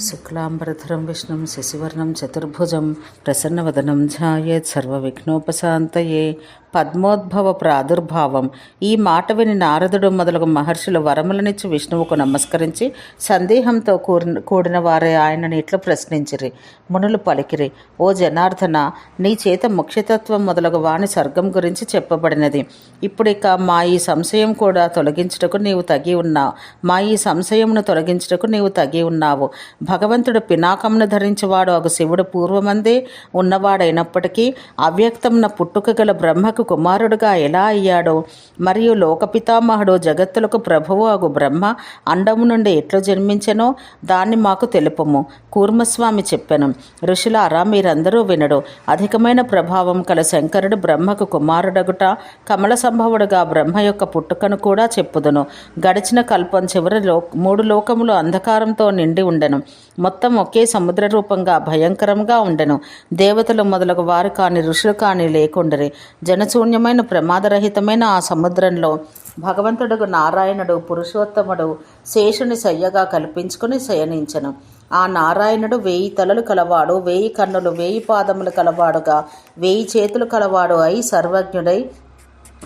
శుక్లాంబరధరం విష్ణుం శశివర్ణం చతుర్భుజం ప్రసన్నవదనం ధ్యాయేత్ సర్వవిఘ్నోపశాంతయే. పద్మోద్భవ ప్రాదుర్భావం. ఈ మాట విని నారదుడు మొదలగు మహర్షులు వరములనిచ్చి విష్ణువుకు నమస్కరించి సందేహంతో కూడిన కూడిన వారే ఆయనని ఇట్లు ప్రశ్నించిరి. మునులు పలికిరి ఓ జనార్దన నీ చేత ముఖ్యతత్వం మొదలగు వాణి స్వర్గం గురించి చెప్పబడినది. ఇప్పుడిక మా ఈ సంశయం కూడా తొలగించుటకు నీవు తగి ఉన్నావు. మా ఈ సంశయమును తొలగించుటకు నీవు తగి ఉన్నావు. భగవంతుడు పినాకమును ధరించేవాడు ఒక శివుడు పూర్వమందే ఉన్నవాడైనప్పటికీ అవ్యక్తమున పుట్టుక గల బ్రహ్మకు కుమారుడుగా ఎలా అయ్యాడో మరియు లోకపితామహుడు జగత్తులకు ప్రభువు అగు బ్రహ్మ అండము నుండి ఎట్లు జన్మించెనో దాన్ని మాకు తెలుపము. కూర్మస్వామి చెప్పెను ఋషులారా మీరందరూ వినడు. అధికమైన ప్రభావం కల శంకరుడు బ్రహ్మకు కుమారుడగుట కమల సంభవుడుగా బ్రహ్మ యొక్క పుట్టుకను కూడా చెప్పుదును. గడిచిన కల్పం చివరి లో మూడు లోకములు అంధకారంతో నిండి ఉండెను. మొత్తం ఒకే సముద్ర రూపంగా భయంకరంగా ఉండెను. దేవతలు మొదలగు వారు కాని ఋషులు కాని లేకుండరి. జనశూన్యమైన ప్రమాదరహితమైన ఆ సముద్రంలో భగవంతుడు నారాయణుడు పురుషోత్తముడు శేషుని శయ్యగా కల్పించుకుని శయనించను. ఆ నారాయణుడు వేయి తలలు కలవాడు వేయి కన్నులు వేయి పాదములు కలవాడుగా వేయి చేతులు కలవాడు అయి సర్వజ్ఞుడై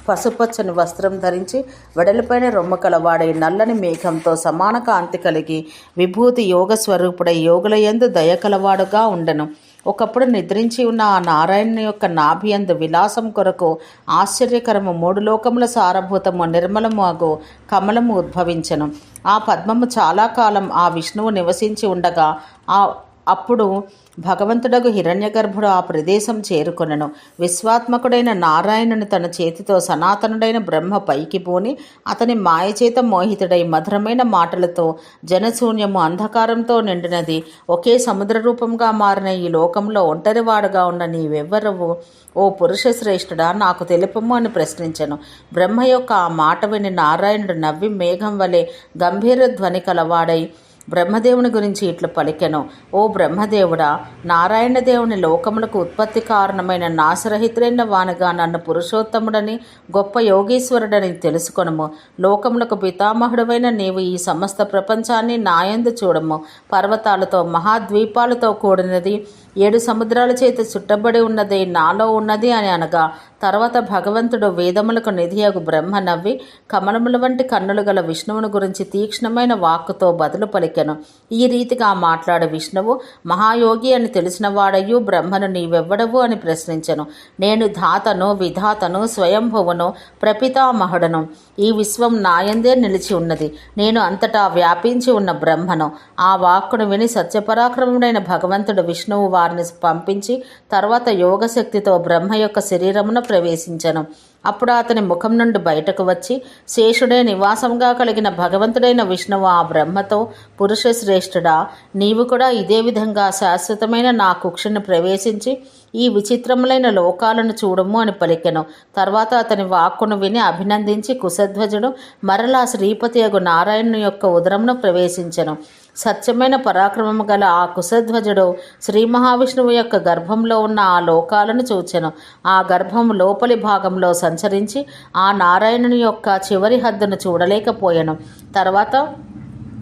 పసుపచ్చని వస్త్రం ధరించి వెడలిపైన రొమ్ము కలవాడై నల్లని మేఘంతో సమాన కాంతి కలిగి విభూతి యోగ స్వరూపుడై యోగులయందు దయ కలవాడుగా ఉండెను. ఒకప్పుడు నిద్రించి ఉన్న ఆ నారాయణుని యొక్క నాభియందు విలాసం కొరకు ఆశ్చర్యకరము మూడు లోకముల సారభూతము నిర్మలము కమలము ఉద్భవించను. ఆ పద్మము చాలా కాలం ఆ విష్ణువు నివసించి ఉండగా ఆ అప్పుడు భగవంతుడగు హిరణ్యగర్భుడు ఆ ప్రదేశం చేరుకొనను. విశ్వాత్మకుడైన నారాయణుని తన చేతితో సనాతనుడైన బ్రహ్మ పైకి పోని అతని మాయచేత మోహితుడై మధురమైన మాటలతో జనశూన్యము అంధకారంతో నిండినది ఒకే సముద్ర రూపంగా మారిన ఈ లోకంలో ఒంటరివాడుగా ఉన్న నీవెవ్వరవు? ఓ పురుష శ్రేష్ఠుడా నాకు తెలుపము అని ప్రశ్నించను. బ్రహ్మ యొక్క ఆ మాట విని నారాయణుడు నవ్వి మేఘం వలె గంభీర ధ్వని కలవాడై బ్రహ్మదేవుని గురించి ఇట్లు పలికెను. ఓ బ్రహ్మదేవుడా నారాయణ దేవుని లోకములకు ఉత్పత్తి కారణమైన నాశరహితుడైన వానగా నన్ను పురుషోత్తముడని గొప్ప యోగీశ్వరుడని తెలుసుకొనము. లోకములకు పితామహుడమైన నీవు ఈ సమస్త ప్రపంచాన్ని నాయందు చూడము. పర్వతాలతో మహాద్వీపాలతో కూడినది. ఏడు సముద్రాల చేత చుట్టబడి ఉన్నది నాలో ఉన్నది అని అనగా తర్వాత భగవంతుడు వేదములకు నిధియగు బ్రహ్మ నవ్వి కమలముల వంటి కన్నులు గల విష్ణువుని గురించి తీక్ష్ణమైన వాక్కుతో బదులు పలికెను. ఈ రీతిగా మాట్లాడు విష్ణువు మహాయోగి అని తెలిసిన వాడయ్యూ బ్రహ్మను నీవెవ్వడవు అని ప్రశ్నించను. నేను ధాతను విధాతను స్వయంభువును ప్రపితామహుడను. ఈ విశ్వం నాయందే నిలిచి ఉన్నది. నేను అంతటా వ్యాపించి ఉన్న బ్రహ్మను. ఆ వాక్కును విని సత్యపరాక్రముడైన భగవంతుడు విష్ణువు వారిని పంపించి తర్వాత యోగశక్తితో బ్రహ్మ యొక్క శరీరమున ప్రవేశించను. అప్పుడు అతని ముఖం నుండి బయటకు వచ్చి శేషుడే నివాసంగా కలిగిన భగవంతుడైన విష్ణువు ఆ బ్రహ్మతో పురుష శ్రేష్ఠుడా నీవు కూడా ఇదే విధంగా శాశ్వతమైన నా కుక్షను ప్రవేశించి ఈ విచిత్రములైన లోకాలను చూడము అని పలికెను. తర్వాత అతని వాక్కును విని అభినందించి కుశధ్వజుడు మరలా శ్రీపతి యగు నారాయణుని యొక్క ఉదరమును ప్రవేశించెను. సత్యమైన పరాక్రమము గల ఆ కుశధ్వజుడు శ్రీ మహావిష్ణువు యొక్క గర్భంలో ఉన్న ఆ లోకాలను చూచెను. ఆ గర్భం లోపలి భాగంలో సంచరించి ఆ నారాయణుని యొక్క చివరి హద్దును చూడలేకపోయాను. తర్వాత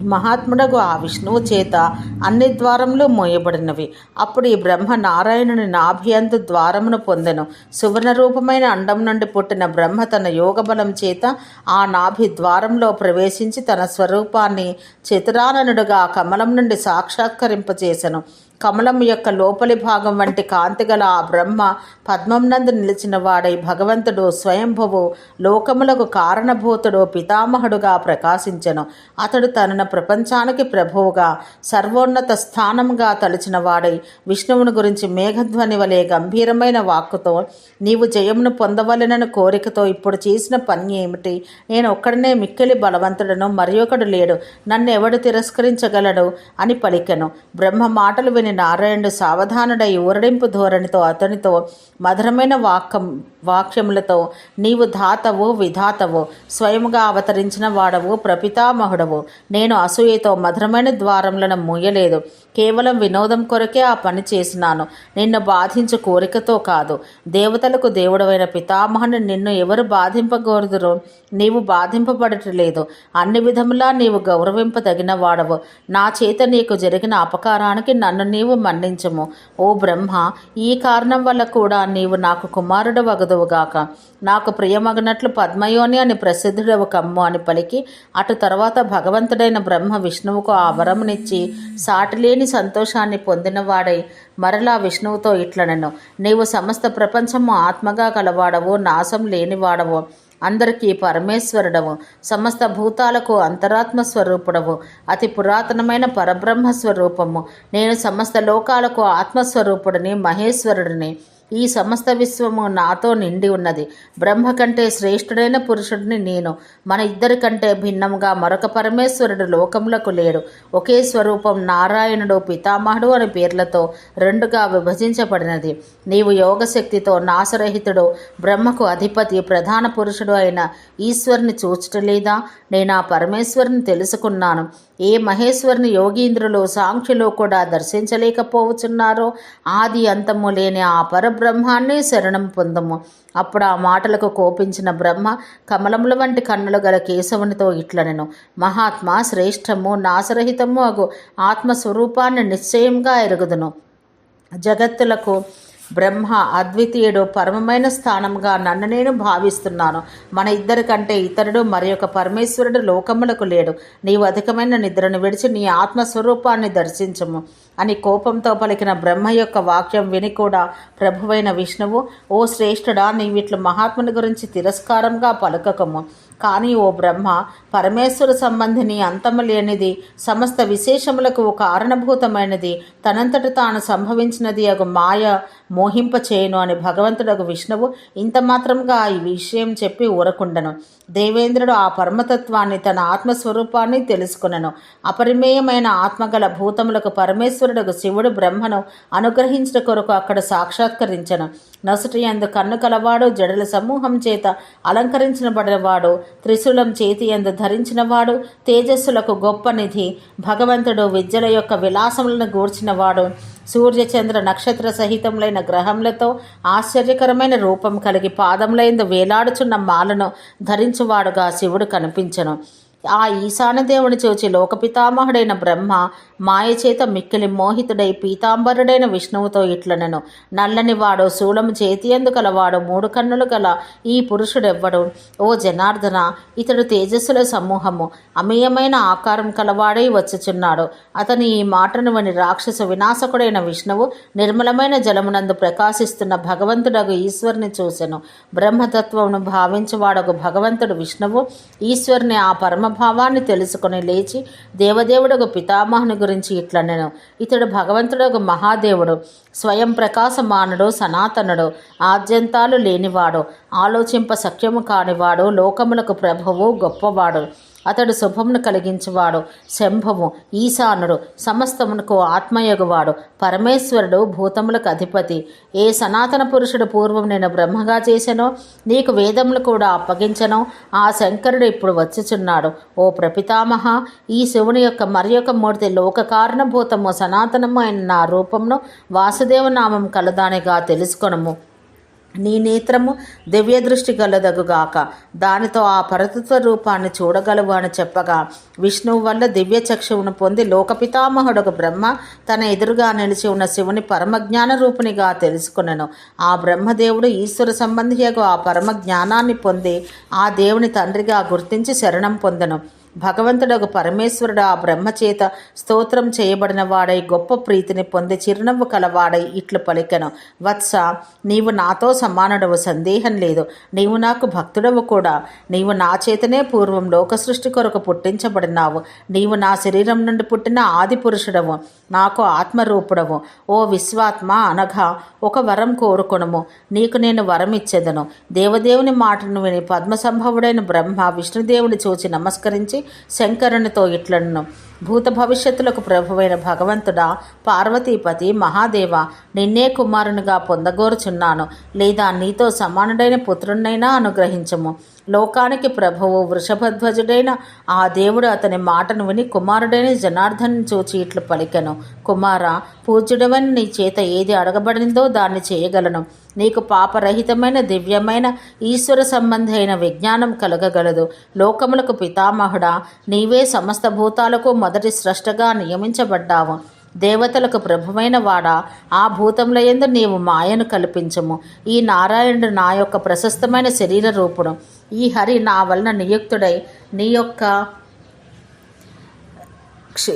మహాత్ముడగు ఆ విష్ణువు చేత అన్ని ద్వారములు మోయబడినవి. అప్పుడు ఈ బ్రహ్మ నారాయణుని నాభియందు ద్వారమును పొందెను. సువర్ణ రూపమైన అండం నుండి పుట్టిన బ్రహ్మ తన యోగబలం చేత ఆ నాభి ద్వారంలో ప్రవేశించి తన స్వరూపాన్ని చతురాననుడుగా కమలం నుండి సాక్షాత్కరింపచేసెను. కమలం యొక్క లోపలి భాగం వంటి కాంతిగల ఆ బ్రహ్మ పద్మం నందు నిలిచిన వాడై భగవంతుడు స్వయంభువు లోకములకు కారణభూతుడు పితామహుడుగా ప్రకాశించెను. అతడు తనను ప్రపంచానికి ప్రభువుగా సర్వోన్నత స్థానంగా తలిచిన వాడై విష్ణువుని గురించి మేఘధ్వని వలె గంభీరమైన వాక్కుతో నీవు జయమును పొందవలెనని కోరికతో ఇప్పుడు చేసిన పని ఏమిటి? నేను ఒక్కడనే మిక్కిలి బలవంతుడను మరి ఒకడు లేడు. నన్ను ఎవడు తిరస్కరించగలడు? అని పలికెను. బ్రహ్మ మాటలు విని నారాయణుడు సావధానుడై ఊరడింపు ధోరణితో అతనితో మధురమైన వాక్యం వాక్యములతో నీవు ధాతవు విధాతవు స్వయముగా అవతరించిన వాడవు ప్రపితామహుడవు. నేను అసూయతో మధురమైన ద్వారములను మూయలేదు. కేవలం వినోదం కొరకే ఆ పని చేసినాను. నిన్ను బాధించు కోరికతో కాదు. దేవతలకు దేవుడవైన పితామహుని నిన్ను ఎవరు బాధింపగోరుదురో నీవు బాధింపబడటలేదు. అన్ని విధములా నీవు గౌరవింపదగిన వాడవు. నా చేత నీకు జరిగిన అపకారానికి నన్ను నీవు నీవు మన్నించము. ఓ బ్రహ్మ ఈ కారణం వల్ల కూడా నీవు నాకు కుమారుడు వగదువుగాక నాకు ప్రియమగనట్లు పద్మయోని అని ప్రసిద్ధుడవు కమ్ము అని పలికి అటు తర్వాత భగవంతుడైన బ్రహ్మ విష్ణువుకు ఆ వరమునిచ్చి సాటిలేని సంతోషాన్ని పొందినవాడై మరలా విష్ణువుతో ఇట్లనను. నీవు సమస్త ప్రపంచము ఆత్మగా కలవాడవు నాశం లేనివాడవు. అందరికీ పరమేశ్వరుడవు. సమస్త భూతాలకు అంతరాత్మ స్వరూపుడవు. అతి పురాతనమైన పరబ్రహ్మ స్వరూపము. నేను సమస్త లోకాలకు ఆత్మస్వరూపుడిని మహేశ్వరుడిని. ఈ సమస్త విశ్వము నాతో నిండి ఉన్నది. బ్రహ్మ కంటే శ్రేష్ఠుడైన పురుషుడిని నేను. మన ఇద్దరి కంటే భిన్నంగా మరొక పరమేశ్వరుడు లోకములకు లేడు. ఒకే స్వరూపం నారాయణుడు పితామహుడు అనే పేర్లతో రెండుగా విభజించబడినది. నీవు యోగశక్తితో నాశరహితుడు బ్రహ్మకు అధిపతి ప్రధాన పురుషుడు అయిన ఈశ్వరుని చూచటలేదా? నేను ఆ పరమేశ్వరుని తెలుసుకున్నాను. ఏ మహేశ్వరుని యోగీంద్రులు సాంఖ్యులు కూడా దర్శించలేకపోవచ్చున్నారో? ఆది అంతము లేని ఆ పరబ్రహ్మాన్ని శరణం పొందము. అప్పుడు ఆ మాటలకు కోపించిన బ్రహ్మ కమలముల వంటి కన్నులు గల కేశవునితో ఇట్లనెను. మహాత్మ శ్రేష్టము నాశరహితము అగు ఆత్మస్వరూపాన్ని నిశ్చయంగా ఎరుగుదును. జగత్తులకు బ్రహ్మ అద్వితీయుడు పరమమైన స్థానంగా నన్ను నేను భావిస్తున్నాను. మన ఇద్దరి కంటే ఇతరుడు మరి యొక్క పరమేశ్వరుడు లోకములకు లేడు. నీవు అధికమైన నిద్రను విడిచి నీ ఆత్మస్వరూపాన్ని దర్శించము. అని కోపంతో పలికిన బ్రహ్మ యొక్క వాక్యం విని కూడా ప్రభువైన విష్ణువు ఓ శ్రేష్ఠుడా నీవిట్లు మహాత్ముని గురించి తిరస్కారంగా పలకకము. కానీ ఓ బ్రహ్మ పరమేశ్వర సంబంధిని అంతము లేనిది సమస్త విశేషములకు కారణభూతమైనది తనంతట తాను సంభవించినది అగు మాయ మోహింపచేయను అని భగవంతుడగు విష్ణువు ఇంత మాత్రంగా ఈ విషయం చెప్పి ఊరకుండను. దేవేంద్రుడు ఆ పరమతత్వాన్ని తన ఆత్మస్వరూపాన్ని తెలుసుకునను. అపరిమేయమైన ఆత్మగల భూతములకు పరమేశ్వరుడు శివుడు బ్రహ్మను అనుగ్రహించిన కొరకు అక్కడ సాక్షాత్కరించను. నసుట ఎందు కన్ను కలవాడు జడల సమూహం చేత అలంకరించబడినవాడు త్రిశూలం చేతి ఎందు ధరించినవాడు తేజస్సులకు గొప్ప నిధి భగవంతుడు విద్యల యొక్క విలాసములను గూర్చినవాడు సూర్యచంద్ర నక్షత్ర సహితములైన గ్రహములతో ఆశ్చర్యకరమైన రూపం కలిగి పాదములైందు వేలాడుచున్న మాలను ధరించువాడుగా శివుడు కనిపించను. ఆ ఈశాన దేవుని చూచి లోకపితామహుడైన బ్రహ్మ మాయచేత మిక్కిలి మోహితుడై పీతాంబరుడైన విష్ణువుతో ఇట్లనెను. నల్లని వాడు శూలము చేతి ఎందు కలవాడు మూడు కన్నులు గల ఈ పురుషుడెవ్వడు? ఓ జనార్దన ఇతడు తేజస్సుల సమూహము. అమేయమైన ఆకారం కలవాడై వచ్చుచున్నాడు. అతని ఈ మాటను విని రాక్షస వినాశకుడైన విష్ణువు నిర్మలమైన జలమునందు ప్రకాశిస్తున్న భగవంతుడగు ఈశ్వరుని చూసెను. బ్రహ్మతత్వమును భావించువాడగు భగవంతుడు విష్ణువు ఈశ్వరుని ఆ పరమ స్వభావాన్ని తెలుసుకుని లేచి దేవదేవుడగు పితామహుని గురించి ఇట్లనెను. ఇతడు భగవంతుడగు మహాదేవుడు స్వయం ప్రకాశమానుడు సనాతనుడు ఆద్యంతాలు లేనివాడు ఆలోచింప సఖ్యము కానివాడు లోకములకు ప్రభువు గొప్పవాడు. అతడు శుభమును కలిగించువాడు శంభము ఈశానుడు సమస్తమునకు ఆత్మయగువాడు పరమేశ్వరుడు భూతములకు అధిపతి. ఏ సనాతన పురుషుడు పూర్వం నేను బ్రహ్మగా చేశానో నీకు వేదములు కూడా అప్పగించను ఆ శంకరుడు ఇప్పుడు వచ్చుచున్నాడు. ఓ ప్రపితామహ ఈ శివుని యొక్క మరి యొక్క మూర్తి లోక కారణభూతము సనాతనము అయిన నా రూపమును వాసుదేవ నామం కలదానిగా తెలుసుకొనము. నీ నేత్రము దివ్య దృష్టి గలదగుగాక. దానితో ఆ పరతత్వ రూపాన్ని చూడగలవు అని చెప్పగా విష్ణువు వల్ల దివ్య చక్షువును పొంది లోకపితామహుడకు బ్రహ్మ తన ఎదురుగా నిలిచి ఉన్న శివుని పరమజ్ఞాన రూపునిగా తెలుసుకునెను. ఆ బ్రహ్మదేవుడు ఈశ్వర సంబంధియకు ఆ పరమ జ్ఞానాన్ని పొంది ఆ దేవుని తండ్రిగా గుర్తించి శరణం పొందను. భగవంతుడకు పరమేశ్వరుడు ఆ బ్రహ్మచేత స్తోత్రం చేయబడిన వాడై గొప్ప ప్రీతిని పొంది చిరునవ్వు కలవాడై ఇట్లు పలికెను. వత్స నీవు నాతో సమానుడవు సందేహం లేదు. నీవు నాకు భక్తుడవు కూడా. నీవు నా చేతనే పూర్వం లోక సృష్టి కొరకు పుట్టించబడినావు. నీవు నా శరీరం నుండి పుట్టిన ఆది పురుషుడవు. నాకు ఆత్మరూపుడవు. ఓ విశ్వాత్మ అనగా ఒక వరం కోరుకునము. నీకు నేను వరం ఇచ్చేదను. దేవదేవుని మాటను విని పద్మసంభవుడైన బ్రహ్మ విష్ణుదేవుని చూచి నమస్కరించి శంకరునితో ఇట్లను భూత భవిష్యత్తులకు ప్రభువైన భగవంతుడా పార్వతీపతి మహాదేవ నిన్నే కుమారునిగా పొందగోరుచున్నాను. లేదా నీతో సమానుడైన పుత్రున్నైనా అనుగ్రహించము. లోకానికి ప్రభువు వృషభధ్వజుడైన ఆ దేవుడు అతని మాటను విని కుమారుడైన జనార్దన్ చూచి ఇట్లు పలికెను. కుమార పూజ్యుడవని నీ చేత ఏది అడగబడిందో దాన్ని చేయగలను. నీకు పాపరహితమైన దివ్యమైన ఈశ్వర సంబంధమైన విజ్ఞానం కలగగలదు. లోకములకు పితామహుడా నీవే సమస్త భూతాలకు మొదటి స్రష్టగా నియమించబడ్డావు. దేవతలకు ప్రభువైన వాడా ఆ భూతముల ఎందు నీవు మాయను కల్పించము. ఈ నారాయణుడు నా యొక్క ప్రశస్తమైన శరీర రూపుడు. ఈ హరి నా వలన నియుక్తుడై నీ యొక్క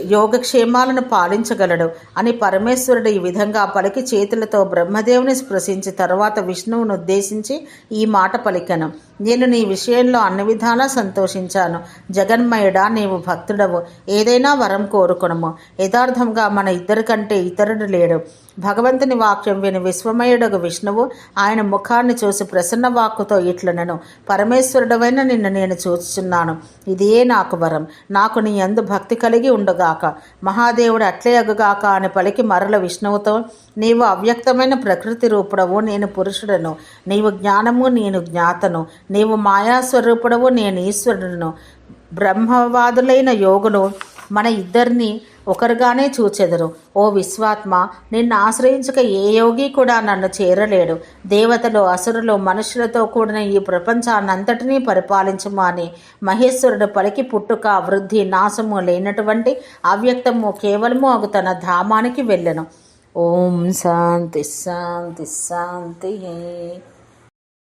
యోగక్షేమాలను పాలించగలడు అని పరమేశ్వరుడు ఈ విధంగా పలికి చేతులతో బ్రహ్మదేవుని స్పృశించి తరువాత విష్ణువును ఉద్దేశించి ఈ మాట పలికను. నేను నీ విషయంలో అన్ని విధాలా సంతోషించాను. జగన్మయుడా నీవు భక్తుడవు. ఏదైనా వరం కోరుకునము. యథార్థంగా మన ఇద్దరికంటే ఇతరుడు లేడు. భగవంతుని వాక్యం విని విశ్వమయుడగు విష్ణువు ఆయన ముఖాన్ని చూసి ప్రసన్న వాక్కుతో ఇట్లనను పరమేశ్వరుడవైన నిన్ను నేను చూచుచున్నాను. ఇదే నాకు వరం. నాకు నీ యందు భక్తి కలిగి ఉండగాక. మహాదేవుడు అట్లే అగుగాక అని పలికి మరల విష్ణువుతో నీవు అవ్యక్తమైన ప్రకృతి రూపుడవు నేను పురుషుడను. నీవు జ్ఞానము నేను జ్ఞాతను. నీవు మాయాస్వరూపుడవు నేను ఈశ్వరుడును. బ్రహ్మవాదులైన యోగులు మన ఇద్దరిని ఒకరుగానే చూచెదరు. ఓ విశ్వాత్మ నిన్ను ఆశ్రయించక ఏ యోగి కూడా నన్ను చేరలేడు. దేవతలు అసురులు మనుషులతో కూడిన ఈ ప్రపంచాన్నంతటినీ పరిపాలించము అని మహేశ్వరుడు పలికి పుట్టుక వృద్ధి నాశము లేనటువంటి అవ్యక్తము కేవలము అగు తన ధామానికి వెళ్ళను. ఓం శాంతి శాంతి శాంతి